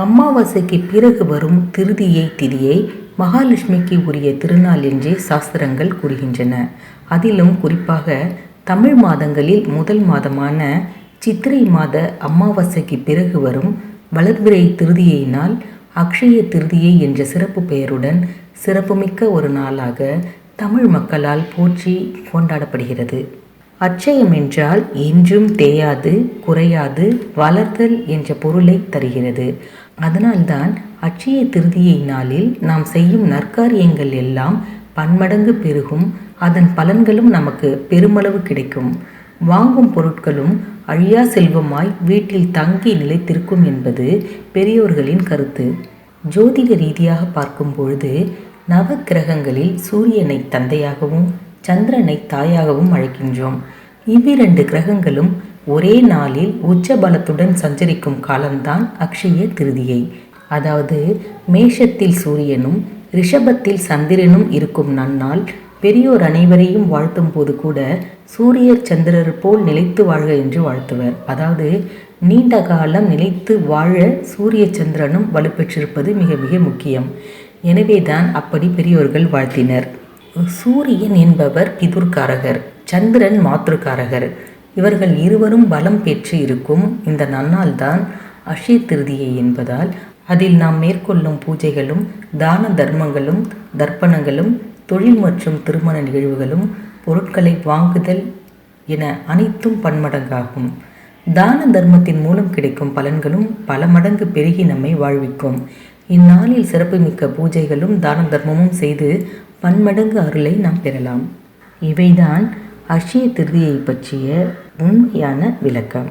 அமாவாசைக்கு பிறகு வரும் திருதியை திதியை மகாலட்சுமிக்கு உரிய திருநாள் என்றே சாஸ்திரங்கள் கூறுகின்றன. அதிலும் குறிப்பாக தமிழ் மாதங்களில் முதல் மாதமான சித்திரை மாத அமாவாசைக்கு பிறகு வரும் வளர்விரை திருதியை நாள் அக்ஷய திருதியை என்ற சிறப்பு பெயருடன் சிறப்புமிக்க ஒரு நாளாக தமிழ் மக்களால் போற்றி கொண்டாடப்படுகிறது. அச்சயம் என்றால் என்றும் தேயாது குறையாது வளர்தல் என்ற பொருளை தருகிறது. அதனால்தான் அட்சய திருதியை நாளில் நாம் செய்யும் நற்காரியங்கள் எல்லாம் பன்மடங்கு பெருகும். அதன் பலன்களும் நமக்கு பெருமளவு கிடைக்கும். வாங்கும் பொருட்களும் அழியா செல்வமாய் வீட்டில் தங்கி நிலைத்திருக்கும் என்பது பெரியோர்களின் கருத்து. ஜோதிட ரீதியாக பார்க்கும் பொழுது நவ கிரகங்களில் சூரியனை தந்தையாகவும் சந்திரனை தாயாகவும் அழைக்கின்றோம். இவ்விரண்டு கிரகங்களும் ஒரே நாளில் உச்ச பலத்துடன் சஞ்சரிக்கும் காலம்தான் அக்ஷய திருதியை. அதாவது மேஷத்தில் சூரியனும் ரிஷபத்தில் சந்திரனும் இருக்கும் நன்னால் பெரியோர் அனைவரையும் வாழ்த்தும் போது கூட சூரியர் சந்திரர் போல் நிலைத்து வாழ்க என்று வாழ்த்துவர். அதாவது நீண்ட காலம் நிலைத்து வாழ சூரிய சந்திரனும் வலுப்பெற்றிருப்பது மிக மிக முக்கியம். எனவேதான் அப்படி பெரியோர்கள் வாழ்த்தினர். சூரியன் என்பவர் பிதுர்காரகர். சந்திரன் மாற்றுக்காரகர். இவர்கள் இருவரும் பலம் பெற்று இருக்கும் இந்த நன்னாள்தான் அஷய திருதியை என்பதால் அதில் நாம் மேற்கொள்ளும் பூஜைகளும் தான தர்மங்களும் தர்ப்பணங்களும் தொழில் மற்றும் திருமண நிகழ்வுகளும் பொருட்களை வாங்குதல் என அனைத்தும் பன்மடங்காகும். தான தர்மத்தின் மூலம் கிடைக்கும் பலன்களும் பல மடங்கு பெருகி நம்மை வாழ்விக்கும். இந்நாளில் சிறப்புமிக்க பூஜைகளும் தான தர்மமும் செய்து பன்மடங்கு அருளை நாம் பெறலாம். இவைதான் அக்ஷய திருதியை பற்றிய உண்மையான விளக்கம்.